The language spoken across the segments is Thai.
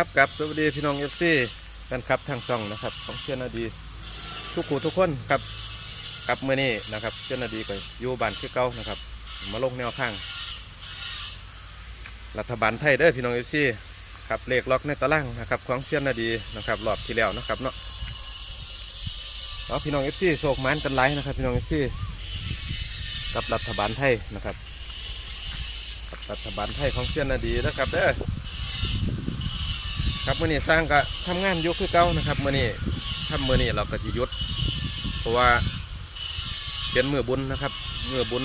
ครับกับสวัสดีพี่น้องเอฟซีแฟนคลับทางช่องนะครับ ของเชียนาดีทุกคู่ทุกคนครับกับเมื่อนี้นะครับเชียนาดีก็อยู่บ้านคือเก่านะครับ มาลงแนวทาง รัฐบาลไทยเด้อพี่น้องเอฟซีครับเลขล็อกในตารางนะครับของเชียนาดีนะครับรอบที่แล้วนะครับเนาะเอาพี่น้องเอฟซีโศกมันกันไลายนะครับ พี่น้องเอฟซีกับรัฐบาลไทยนะครับกับรัฐบาลไทยของเชียนาดีนะครับเด้อ ครับมื่อนี้สร้างก็ทำงานยุคือเก่านะครับมื่อนี้ทำมื่อนี้เราก็จะยุดเพราะว่าเป็นมือบุญนะครับมือบุญ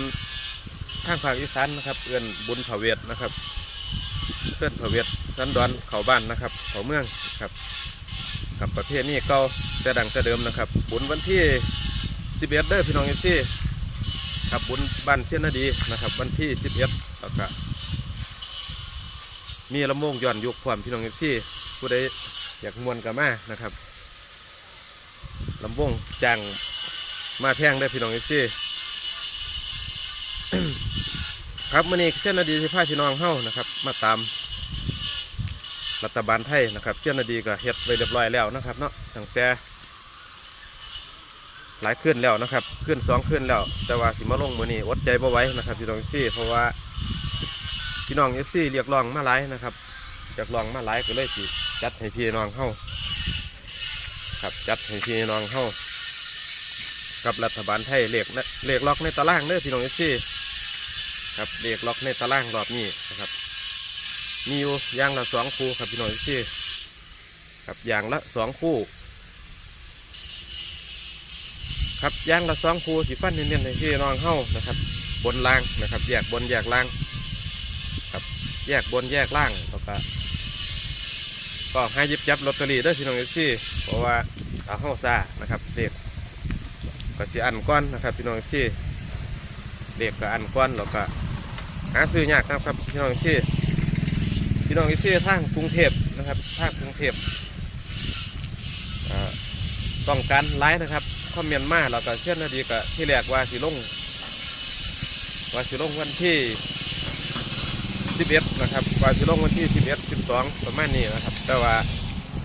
ทางภาคอีสานนะครับ เอื้อนบุญเผาเวทนะครับเส้นเผาเวทสันดอนเขาบ้านนะครับ เขาเมืองครับกับประเภทนี้เก่าแต่ดังแต่เดิมนะครับ บุญวันที่11เด้อพี่น้องเอฟซีครับบุญบ้านเชียนนาดีนะครับ วันที่11แล้วก็มีลำวงย้อนยุคความพี่น้องเอฟซี ผู้ใดอยากมวนกับมานะครับลำวงจ้างมาแพงได้พี่น้องเอฟซีครับมื่อนี้เส้นนาดีสิพาพี่น้องเฮ้านะครับ มาตามรัฐบาลไทยนะครับเส้นนาดีก็เฮ็ดไว้เรียบร้อยแล้วนะครับเนาะตั้งแต่หลายขึ้นแล้วนะครับขึ้นสองขึ้นแล้ว แต่ว่าสิมาลงมือนี้อดใจบ่ไว้นะครับพี่น้องเอฟซีเพราะว่าพี่น้องเอฟซีเรียกร้องมาหลายนะครับจากลองมาหลายก็เลยสิ จัดให้พี่น้องเข้าครับจัดให้พี่น้องเข้ากับรัฐบาลไทยเลขนะเลขล็อกในตารางเด้อพี่น้องเอฟซีครับเลขล็อกในตารางรอบนี้นะครับมีอยู่ย่างละสองคู่ครับพี่น้องเอฟซีครับย่างละสองคู่ครับย่างละสองคู่สีฟันเน้นๆให้พี่น้องเข้านะครับ บนล่างนะครับ แยกบนแยกล่าง ครับแยกบนแยกล่างแล้วก็ ก็ให้ยิบจับลอตเตอรี่ด้วยพี่น้องเอฟซีเพราะว่าเอาเข้าซานะครับเด็กก็สิอันก้อนนะครับพี่น้องเอฟซีเด็กก็อันก้อนแล้วก็หาซื้อยากนะครับพี่น้องเอฟซีพี่น้องเอฟซีทางกรุงเทพนะครับทางกรุงเทพต้องการไลฟ์นะครับคอมเมนต์มาแล้วก็เชื่อนาดีก็ที่แรกว่าสิลงว่าสิลงวันที่ 11นะครับว่าจะลงวันที่ 11 12 ประมาณนี้นะครับ แต่ว่า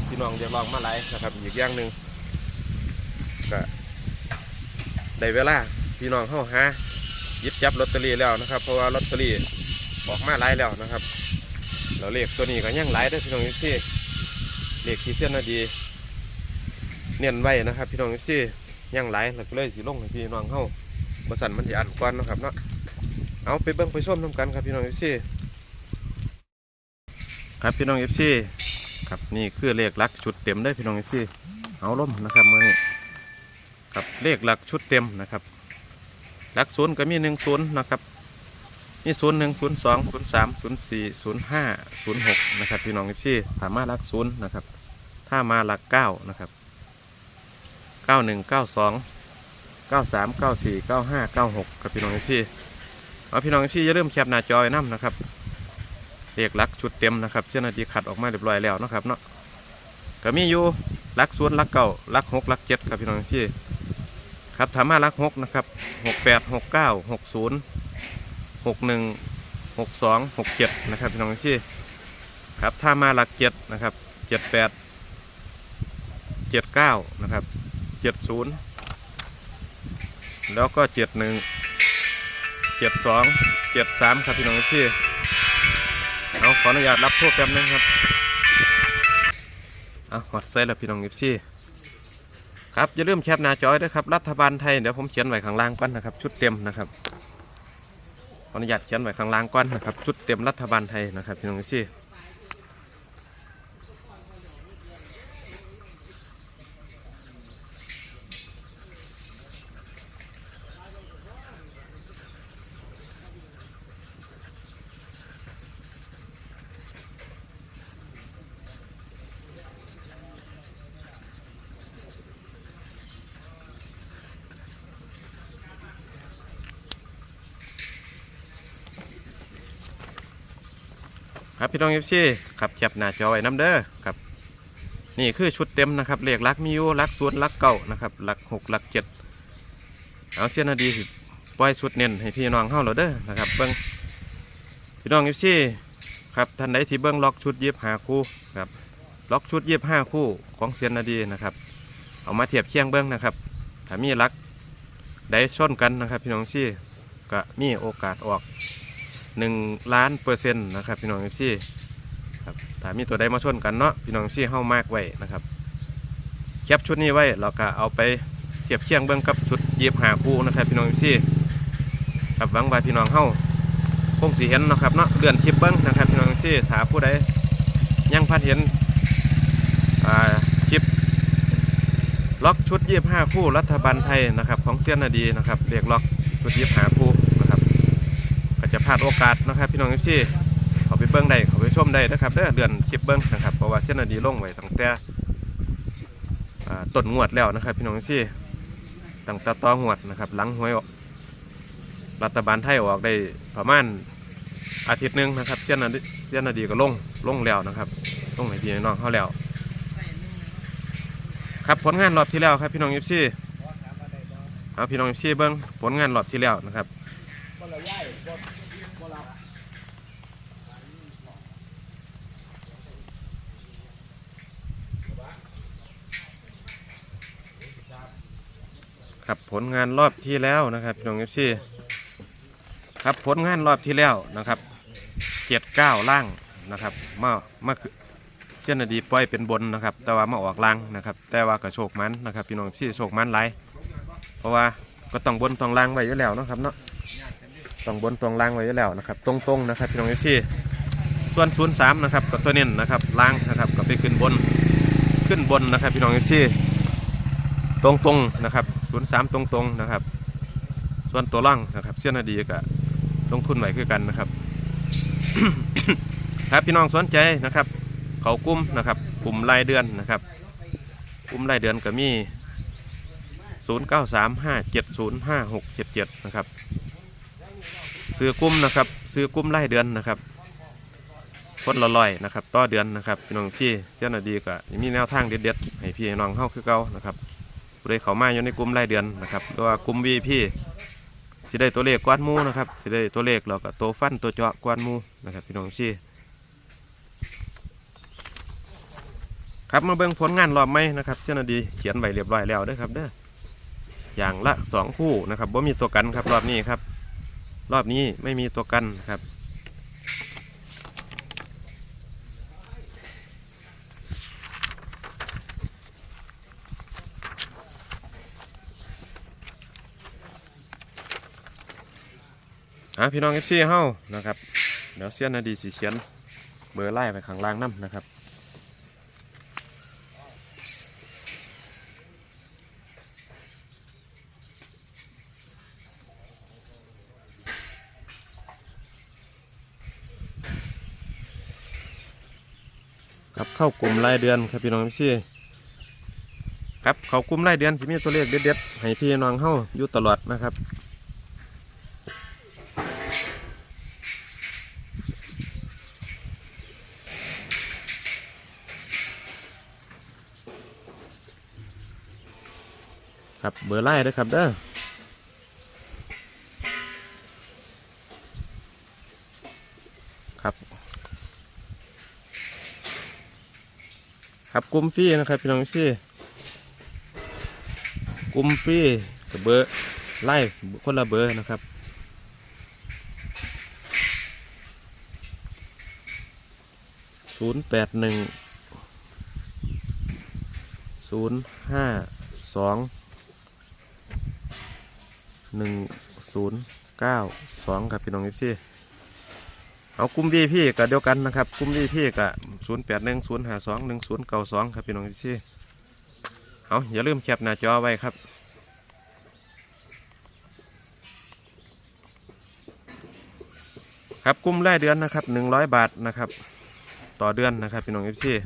พี่น้องจะลองมาไลฟ์นะครับ อีกอย่างหนึ่งก็ได้เวลาพี่น้องเข้าหายิบจับลอตเตอรี่แล้วนะครับ เพราะว่าลอตเตอรี่ออกมาไลฟ์แล้วนะครับ เราเลขตัวนี้ก็ยังไลฟ์ได้พี่น้องที่เลขที่เส้นนาดีเนียนไว้นะครับ พี่น้องที่ยังไลฟ์เราก็เลยสิลงพี่น้องเข้าบริษัทมันจะอัดก่อนนะครับเนาะเอาไปเบิ้งไปส้มทำกันครับพี่น้องที่ ครับพี่น้องเอฟซีครับนี่คือเลขลักชุดเต็มได้พี่น้องเอฟซีเอาล่มนะครับมื่อนี้ครับเลขหลักชุดเต็มนะครับหลักศูนย์ก็มีหนึ่งศูนย์นะครับมีศูนย์หนึ่งศูนย์สองศูนย์สามศูนย์สี่ศูนย์ห้าศูนย์หกนะครับพี่น้องเอฟซีถามมาหลักศูนย์นะครับถ้ามาหลักเก้านะครับเก้าหนึ่งเก้าสองเก้าสามเก้าสี่เก้าห้าเก้าหกครับพี่น้องเอฟซีเอาพี่น้องเอฟซีอย่าลืมแคปหน้าจอยน้ำนะครับ เรียกลักชุดเต็มนะครับเจ้าหน้าที่ขัดออกมาเรียบร้อยแล้วนะครับเนาะก็มีอยู่ลักสวนลักเก่าลักหกลักเจ็ดครับพี่น้องที่ครับถามมาลักหกนะครับหกแปดหกเก้าหกศูนย์หกหนึ่งหกสองหกเจ็ดนะครับพี่น้องที่ครับถ้ามาลักเจ็ดนะครับเจ็ดแปดเจ็ดเก้านะครับเจ็ดศูนย์แล้วก็เจ็ดหนึ่งเจ็ดสองเจ็ดสามครับพี่น้องที่ ขออนุญาตรับโทษแป๊บนึงครับเอาหอดใส่ละพี่น้องยิบซี่ครับอย่าลืมแคปหน้าจอยด้วยครับรัฐบาลไทยเดี๋ยวผมเขียนไว้ข้างล่างก่อนนะครับชุดเต็มนะครับขออนุญาตเขียนไว้ข้างล่างก่อนนะครับชุดเต็มรัฐบาลไทยนะครับพี่น้องยิบซี่ ครับพี่น้องยิบซี่ครับแคปหน้าจอไว้น้ำเด้อครับนี่คือชุดเต็มนะครับเลขลักมีอยู่ลักสวนลักเก่านะครับลักหกลักเจ็ดเอาเสียนาดีสิปล่อยชุดเน้นให้พี่น้องเข้าเราเด้อนะครับเบิ้งพี่น้องยิบซี่ครับท่านใดที่เบิ้งล็อกชุดยิบหาคู่ครับล็อกชุดยีบห้าคู่ของเซียนนาดีนะครับเอามาเทียบเคียงเบิ้งนะครับถ้ามีลักได้ชนกันนะครับพี่น้องซี่ก็มีโอกาสออก 1ล้านเปอร์เซ็นต์นะครับพี่น้องซี่ครับถ้ามีตัวใดมาชนกันเนาะพี่น้องซี่เข้ามากไว้นะครับแคปชุดนี้ไว้เราก็เอาไปเทียบเคียงเบิ้องกับชุดเยีบหาคู่นะครับพี่น้องซี่ครับหวังว่าพี่น้องเข้าคงสีเห็นนะครับเนาะเลื่อนคลิปเบิ้งนะครับพี่น้องซี่ถ้าผู้ใดยังพัดเห็นอ่าคลิปล็อกชุดยี่ห้าคู่รัฐบาลไทยนะครับของเซียนนาดีนะครับเรียกล็อกชุดยี่ห้าคู่ พลาดโอกาสนะครับ พี่น้องทุกที่เขาไปเบิ้งได้เขาไปชมได้นะครับเด้อเดือนคลิปเบิ้งนะครับเพราะว่าเซียนนาดีลงไว้ตั้งแต่ต้นงวดแล้วนะครับ พี่น้องทุกที่ตั้งแต่ต่องวดนะครับหลังหวยออกรัฐบาลไทยออกได้ประมาณอาทิตย์หนึ่งนะครับเซียนนาดีเซียนนาดีก็ลงลงแล้วนะครับลงให้พี่น้องเขาแล้วครับผลงานรอบที่แล้วครับพี่น้องยิปซี่เอาพี่น้องยิปซี่เบิ้งผลงานรอบที่แล้วนะครับ ครับผลงานรอบที่แล้วนะครับพี่น้องยิปซี่ครับผลงานรอบที่แล้วนะครับเจ็ดเก้าล่างนะครับมามาคือเช่นอดีปล่อยเป็นบนนะครับ แต่ว่ามาออกล่างนะครับ แต่ว่าก็โชคมันนะครับพี่น้องที่โชคมันหลเพราะว่าก็ต้องบนต้องล่างไว้อยู่แล้วนะครับเนาะต้องบนต้องล่างไว้อยู่แล้วนะครับ ตรงๆนะครับพี่น้องที่ส่วนศูนย์สามนะครับก็ตัวเน้นนะครับล่างนะครับก็ไปขึ้นบนขึ้นบนนะครับพี่น้องที่ตรงๆนะครับ ศูนย์สามตรงๆนะครับ ส่วนตัวล่างนะครับเช่นอดีก็ลงทุนไว้คือกันนะครับ ครับพี่น้องสนใจนะครับ เขากลุ่มนะครับกลุ่มรายเดือนนะครับกลุ่มรายเดือนก็มี 0 9 3 5 7 0 5 6 7 7 นะครับซื้อกลุ่มนะครับซื้อกลุ่มรายเดือนนะครับคนละร้อยนะครับ ต่อเดือนนะครับพี่น้องที่เจ้าหน้าดีก็มีแนวทางเด็ดๆให้พี่น้องเข้าคือเก่านะครับ ผู้ใดเขามาอยู่ในกลุ่มรายเดือนนะครับหรือว่ากลุ่ม VIP สิได้ตัวเลขกวาดหมูนะครับสิได้ตัวเลขแล้วก็ตัวฟันตัวเจาะกวาดหมูนะครับพี่น้องที่ครับมาเบิ่งผลงานรอบไหมนะครับเช่นดีเขียนไว้เรียบร้อยแล้วเด้อครับเด้ออย่างละสองคู่นะครับว่ามีตัวกันครับรอบนี้ครับ รอบนี้ไม่มีตัวกันครับ อะพี่น้องเอฟซีเฮานะครับ เดี๋ยวเสียนนาดีสีเขียน เบอร์ไล่ไปข้างล่างน้ำนะครับครับเข้ากลุ่มรายเดือนครับพี่น้องพี่ครับเขากลุ่มรายเดือนที่มีตัวเลขเด็ดๆให้พี่น้องเข้าอยู่ตลอดนะครับ ครับเบอร์ไล่ด้วยครับเด้อครับครับกลุ่มฟรีนะครับพี่น้องพี่กลุ่มฟรีกับเบอร์ไล่คนละเบอร์นะครับศูนย์แปดหนึ่งศูนย์ห้าสอง หนึ่งศูนย์เก้าสองครับพี่น้องพี่เอากลุ่มวีพี่กับเดียวกันนะครับกลุ่มวีพี่กับศูนย์แปดหนึ่งศูนย์ห้าสองหนึ่งศูนย์เก้าสองครับพี่น้องพี่เอาอย่าลืมแคปหน้าจอไว้ครับครับกลุ่มรายเดือนนะครับหนึ่งร้อยบาทนะครับ ต่อเดือนนะครับพี่น้องพี่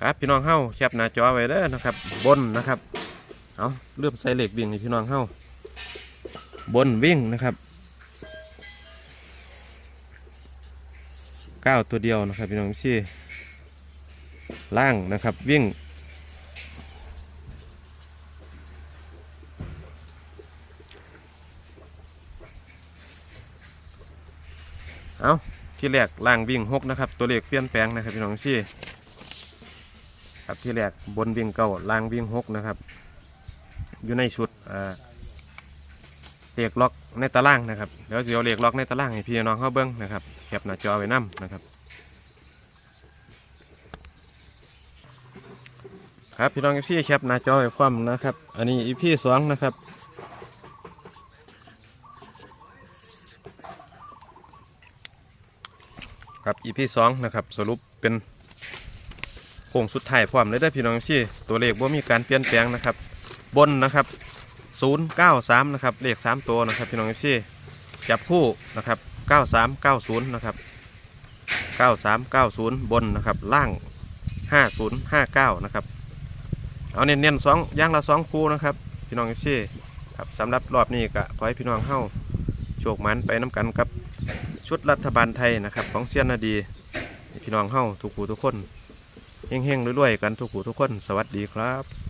ครับพี่น้องเฮ้าแคปหน้าจอไว้เด้อนะครับ บนนะครับ เอาเริ่มใส่เหล็กวิ่งให้พี่น้องเฮ้าบนวิ่งนะครับเก้าตัวเดียวนะครับ พี่น้องพี่ล่างนะครับวิ่งเอาที่แรกล่างวิ่งหกนะครับ ตัวเลขเปลี่ยนแปลงนะครับพี่น้องพี่ครับที่แรกบนวิ่งเก้าล่างวิ่งหกนะครับ อยู่ในชุดเอ่อเลขล็อกในตารางนะครับเดี๋ยวสิเอาเลขล็อกในตารางให้พี่น้องเข้าเบิ้งนะครับแคปหน้าจอไว้นํนะครับครับพี่น้องอฟซีแคปหน้าจอไว้ความนะครับ อันนี้อีพีสองนะครับครับอีพีสองนะครับสรุปเป็นโค้งสุดท้ายพร้อมเลยได้พี่น้องที่ตัวเลขว่ามีการเปลี่ยนแปลงนะครับ บนนะครับ 093 นะครับ เลข 3 ตัวนะครับ พี่น้องที่จับคู่นะครับ 9390 นะครับ 9390 บนนะครับ ล่าง 5059 นะครับ เอาเน้นๆสองย่างละสองคู่นะครับ พี่น้องที่ครับสำหรับรอบนี้ก็ขอให้พี่น้องเข้าโชคมันไปน้ำกันกับชุดรัฐบาลไทยนะครับ ของเซียนนาดี พี่น้องเฮาทุกผู้ทุกคนเฮงๆรวยๆกันทุกผู้ทุกคน สวัสดีครับ